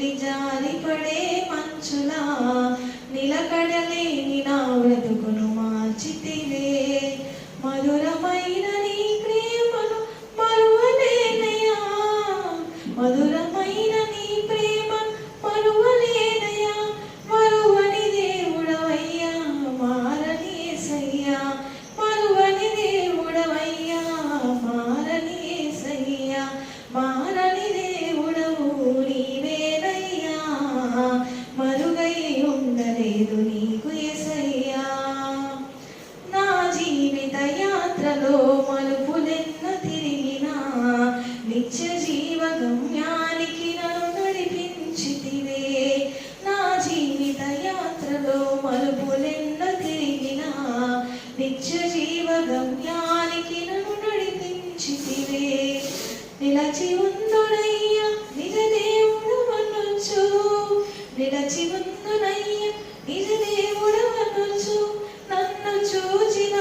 నుండి జారిపడే మంచులా నిలకడలేని నా బ్రతుకును నిలచి ఉందునయ్యా నిజ దేవుడు మనొచ్చు నిలచి ఉందునయ్యా నిజ దేవుడు మనొచ్చు నన్ను చూచిన